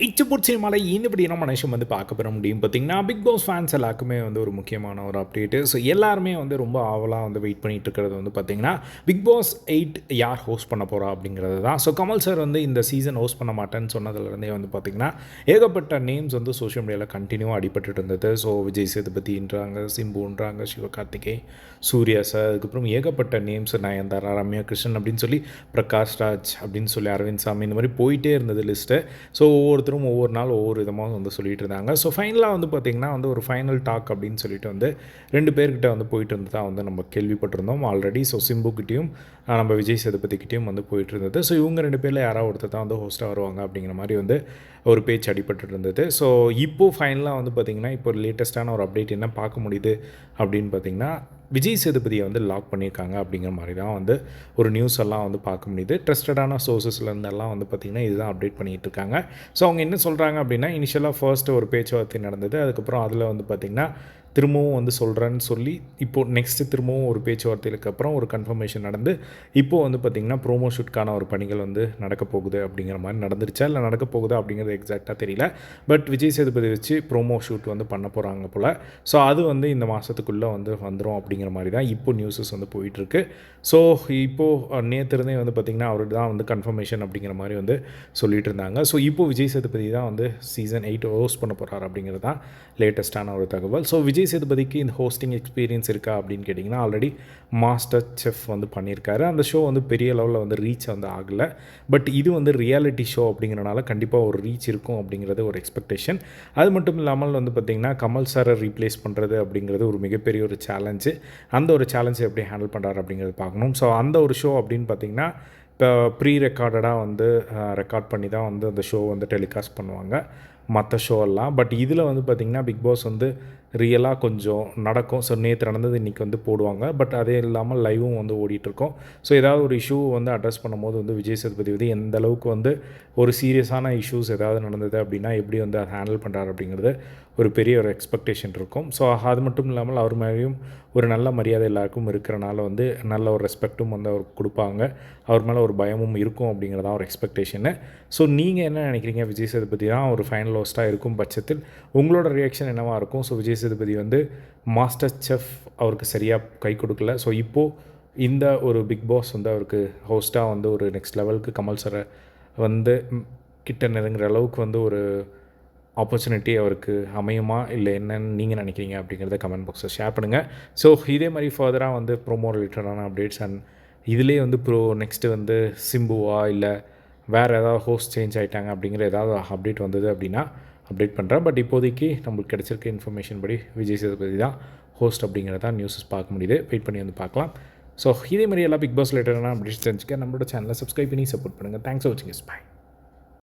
இச்சு மலை இன்னபடி நம்ம மனுஷன் வந்து பார்க்க பெற முடியும்? பார்த்தீங்கன்னா பிக் பாஸ் ஃபேன்ஸ் எல்லாருக்குமே வந்து ஒரு முக்கியமான ஒரு அப்டேட்டு ஸோ எல்லாருமே வந்து ரொம்ப ஆவலாக வந்து வெயிட் பண்ணிகிட்டு இருக்கிறது வந்து பார்த்தீங்கன்னா பிக் பாஸ் எயிட் யார் ஹோஸ்ட் பண்ண போகிறா அப்படிங்கிறது தான். ஸோ கமல் சார் வந்து இந்த சீசன் ஹோஸ்ட் பண்ண மாட்டேன்னு சொன்னதுலேருந்தே வந்து பார்த்திங்கன்னா ஏகப்பட்ட நேம்ஸ் வந்து சோஷியல் மீடியாவில் கண்டினியூவாக அடிபட்டுட்டு இருந்தது. ஸோ விஜய் சேதுபதின்றாங்க சிம்புன்றாங்க சிவகார்த்திகே சூர்யா சார் அதுக்கப்புறம் ஏகப்பட்ட நேம்ஸ் நயன்தாரா ரம்யா கிருஷ்ணன் அப்படின்னு சொல்லி பிரகாஷ் ராஜ் அப்படின்னு சொல்லி அரவிந்த் சாமி இந்த மாதிரி போயிட்டே இருந்தது லிஸ்ட்டு ஸோ ஒவ்வொரு ஒவ்வொருத்தரும் ஒவ்வொரு நாள் ஒவ்வொரு விதமாக வந்து சொல்லிட்டு இருந்தாங்க. ஸோ ஃபைனலாக வந்து பார்த்திங்கன்னா வந்து ஒரு ஃபைனல் டாக் அப்படின்னு சொல்லிட்டு வந்து ரெண்டு பேர்கிட்ட வந்து போயிட்டு இருந்து தான் வந்து நம்ம கேள்விப்பட்டிருந்தோம் ஆல்ரெடி ஸோ சிம்புக்கிட்டேயும் நம்ம விஜய் சேதுபதிக்கிட்டையும் வந்து போயிட்டு இருந்தது. ஸோ இவங்க ரெண்டு பேரில் யாராவது ஒருத்தர் தான் வந்து ஹோஸ்ட்டாக வருவாங்க அப்படிங்கிற மாதிரி வந்து ஒரு பேச்சு அடிபட்டு இருந்தது. ஸோ இப்போது ஃபைனலாக வந்து பார்த்திங்கன்னா இப்போ லேட்டஸ்ட்டான ஒரு அப்டேட் என்ன பார்க்க முடியுது அப்படின்னு பார்த்திங்கன்னா விஜய் சேதுபதியை வந்து லாக் பண்ணியிருக்காங்க அப்படிங்கிற மாதிரி தான் வந்து ஒரு நியூஸ் எல்லாம் வந்து பார்க்க முடியுது. ட்ரஸ்டடான சோர்சஸ்லேருந்தெல்லாம் வந்து பார்த்திங்கன்னா இதுதான் அப்டேட் பண்ணிகிட்டு இருக்காங்க. ஸோ அவங்க என்ன சொல்கிறாங்க அப்படின்னா இனிஷியலாக ஃபர்ஸ்ட் ஒரு பேச்சுவார்த்தை நடந்தது. அதுக்கப்புறம் அதில் வந்து பார்த்திங்கன்னா திரும்பவும் வந்து சொல்கிறேன்னு சொல்லி இப்போது நெக்ஸ்ட்டு திரும்பவும் ஒரு பேச்சுவார்த்தைகளுக்கு அப்புறம் ஒரு கன்ஃபர்மேஷன் நடந்து இப்போது வந்து பார்த்திங்கன்னா ப்ரோமோ ஷூட்கான ஒரு பணிகள் வந்து நடக்க போகுது அப்படிங்கிற மாதிரி நடந்துருச்சா இல்லை நடக்க போகுதா அப்படிங்கிறது எக்ஸாக்டாக தெரியல. பட் விஜய் சேதுபதி வச்சு ப்ரோமோ ஷூட் வந்து பண்ண போகிறாங்க போல். ஸோ அது வந்து இந்த மாதத்துக்குள்ளே வந்து வந்துடும் அப்படிங்கிற மாதிரி தான் இப்போ நியூஸஸ் வந்து போயிட்டுருக்கு. ஸோ இப்போது நேற்றுருந்தே வந்து பார்த்திங்கன்னா அவரு தான் வந்து கன்ஃபர்மேஷன் அப்படிங்கிற மாதிரி வந்து சொல்லிட்டு இருந்தாங்க. ஸோ இப்போது விஜய் சேதுபதி தான் வந்து சீசன் எயிட் ஹோஸ்ட் பண்ண போகிறார் அப்படிங்கிறது தான் லேட்டஸ்ட்டான ஒரு தகவல். ஸோ விஜய் சேதுபதிக்கு இந்த ஹோஸ்டிங் எக்ஸ்பீரியன்ஸ் இருக்கா அப்படின்னு கேட்டிங்கன்னா ஆல்ரெடி மாஸ்டர் செஃப் வந்து பண்ணியிருக்காரு. அந்த ஷோ வந்து பெரிய லெவலில் வந்து ரீச் வந்து ஆகலை. பட் இது வந்து ரியாலிட்டி ஷோ அப்படிங்கிறனால கண்டிப்பாக ஒரு ரீச் இருக்கும் அப்படிங்கிறது ஒரு எக்ஸ்பெக்டேஷன் அது மட்டும் இல்லாமல் வந்து பார்த்திங்கன்னா கமல் சாரை ரீப்ளேஸ் பண்ணுறது அப்படிங்கிறது ஒரு மிகப்பெரிய ஒரு சேலஞ்சு அந்த ஒரு சேலஞ்சை எப்படி ஹேண்டில் பண்ணுறாரு அப்படிங்கிறது பார்க்கணும். ஸோ அந்த ஒரு ஷோ அப்படின்னு பார்த்திங்கன்னா இப்போ ப்ரீ ரெக்கார்டடாக வந்து ரெக்கார்ட் பண்ணி தான் வந்து அந்த ஷோ வந்து டெலிகாஸ்ட் பண்ணுவாங்க. மற்ற ஷோ எல்லாம். பட் இதில் வந்து பார்த்திங்கன்னா பிக் பாஸ் வந்து ரியலாக கொஞ்சம் நடக்கும். ஸோ நேற்று நடந்தது இன்றைக்கி வந்து போடுவாங்க. பட் அதே இல்லாமல் லைவும் வந்து ஓடிட்டுருக்கோம். ஸோ ஏதாவது ஒரு இஷ்யூ வந்து அட்ரஸ் பண்ணும்போது வந்து விஜய் சேதுபதி வந்து எந்த அளவுக்கு வந்து ஒரு சீரியஸான இஷ்யூஸ் ஏதாவது நடந்தது அப்படின்னா எப்படி வந்து அதை ஹேண்டில் பண்ணுறாரு அப்படிங்கிறது ஒரு பெரிய ஒரு எக்ஸ்பெக்டேஷன் இருக்கும். ஸோ அது மட்டும் இல்லாமல் அவர் மேலேயும் ஒரு நல்ல மரியாதை எல்லாருக்கும் இருக்கிறனால வந்து நல்ல ஒரு ரெஸ்பெக்ட்டும் வந்து அவர் கொடுப்பாங்க. அவர் மேலே ஒரு பயமும் இருக்கும் அப்படிங்கிறதா ஒரு எக்ஸ்பெக்டேஷனு ஸோ நீங்கள் என்ன நினைக்கிறீங்க? விஜய் சேதுபதி தான் ஒரு ஃபைனல் ஹோஸ்ட்டாக இருக்கும் பட்சத்தில். உங்களோட ரியாக்ஷன் என்னவாக இருக்கும்? ஸோ விஜய் சேதுபதி வந்து மாஸ்டர் செஃப் அவருக்கு சரியாக கை கொடுக்கல. ஸோ இப்போது இந்த ஒரு பிக் பாஸ் வந்து அவருக்கு ஹோஸ்ட்டாக வந்து ஒரு நெக்ஸ்ட் லெவலுக்கு கமல் சரை வந்து கிட்ட நெருங்குற அளவுக்கு வந்து ஒரு ஆப்பர்ச்சுனிட்டி அவருக்கு அமையுமா? இல்லை என்னன்னு நீங்கள் நினைக்கிறீங்க அப்படிங்கிறத கமெண்ட் பாக்ஸில் ஷேர் பண்ணுங்கள் ஸோ இதே மாதிரி ஃபர்தராக வந்து ப்ரோமோ ரிலேட்டடான அப்டேட்ஸ் அண்ட் இதிலே வந்து ப்ரோ நெக்ஸ்ட்டு வந்து சிம்புவா இல்லை வேறு ஏதாவது ஹோஸ்ட் சேஞ்ச் ஆகிட்டாங்க அப்படிங்கிற ஏதாவது அப்டேட் வந்தது அப்படின்னா அப்டேட் பண்ணுறேன் பட் இப்போதைக்கு நம்மளுக்கு கிடச்சிருக்க இன்ஃபர்மேஷன் படி விஜய் சேதுபதி தான் ஹோஸ்ட் அப்படிங்கிறத நியூஸஸ் பார்க்க முடியுது. வெயிட் பண்ணி வந்து பார்க்கலாம். ஸோ இதே மாதிரி எல்லா பிக் பாஸ் ரிலேட்டடான அப்டேட்ஸ் தெரிஞ்சுக்க நம்மளோட சேனலை சப்ஸ்கிரைப் பண்ணி சப்போர்ட் பண்ணுங்கள் தேங்க்ஸ் ஃபார் வாட்சிங் இஸ் பை